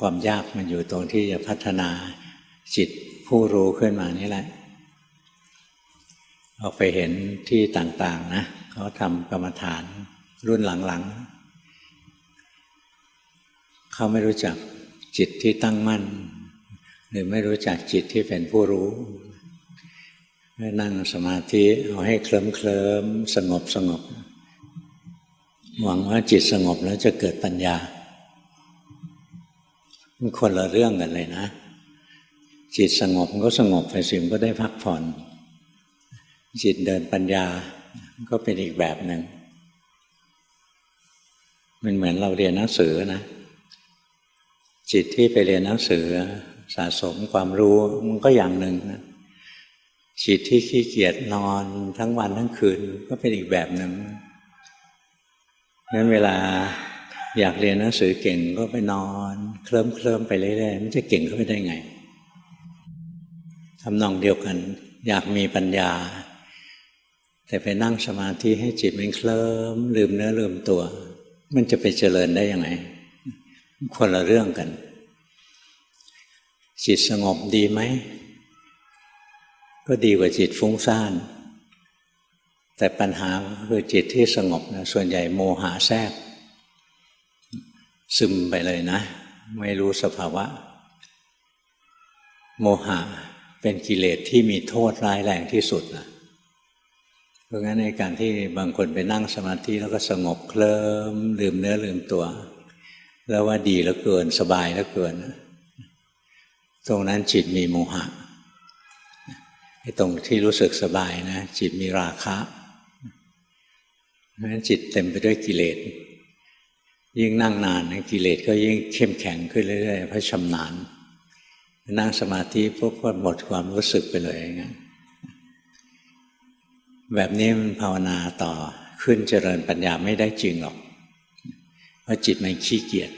ความยากมันอยู่ตรงที่จะพัฒนาจิตผู้รู้ขึ้นมานี่แหละ ออกไปเห็นที่ต่างๆนะเขาทำกรรมฐานรุ่นหลังๆ เขาไม่รู้จักจิตที่ตั้งมั่น หรือไม่รู้จักจิตที่เป็นผู้รู้นั่งสมาธิเอาให้เคลิ้มเคลิมสงบสงบ หวังว่าจิตสงบแล้วจะเกิดปัญญา มันคนละเรื่องกันเลยนะ จิตสงบก็สงบไปสิมก็ได้พักผ่อน จิตเดินปัญญาก็เป็นอีกแบบหนึ่งมันเหมือนเราเรียนหนังสือนะ จิตที่ไปเรียนหนังสือสะสมความรู้มันก็อย่างหนึ่งนะจิตที่ขี้เกียจนอนทั้งวันทั้งคืนก็เป็นอีกแบบหนึ่งงั้นเวลา อยากเรียนหนังสือเก่งก็ไปนอน เคลิ้มเคลิ้มไปเรื่อยๆมันจะเก่งขึ้นไปได้ไงทำนองเดียวกัน อยากมีปัญญา แต่ไปนั่งสมาธิให้จิตมันเคลิ้มลืมเนื้อลืมตัว มันจะไปเจริญได้ยังไงคนละเรื่องกัน จิตสงบดีไหม ก็ดีกว่าจิตฟุ้งซ่าน แต่ปัญหาคือจิตที่สงบนะส่วนใหญ่โมหะแทรก ซึมไปเลยนะ ไม่รู้สภาวะ โมหะเป็นกิเลสที่มีโทษร้ายแรงที่สุดนะเพราะงั้นในการที่บางคนไปนั่งสมาธิแล้วก็สงบเคลิมลืมเนื้อลืมตัว แล้วว่าดีแล้วเกินสบายแล้วเกิน ตรงนั้นจิตมีโมหะไอ้ตรงที่รู้สึกสบายนะ จิตมีราคะเพราะฉะนั้นจิตเต็มไปด้วยกิเลส ยิ่งนั่งนานกิเลสก็ยิ่งเข้มแข็งขึ้นเรื่อยๆเพราะชำนาญนั่งสมาธิพวกก็หมดความรู้สึกไปเลยอย่างเงี้ยแบบนี้มันภาวนาต่อขึ้นเจริญปัญญาไม่ได้จริงหรอก เพราะจิตมันขี้เกียจ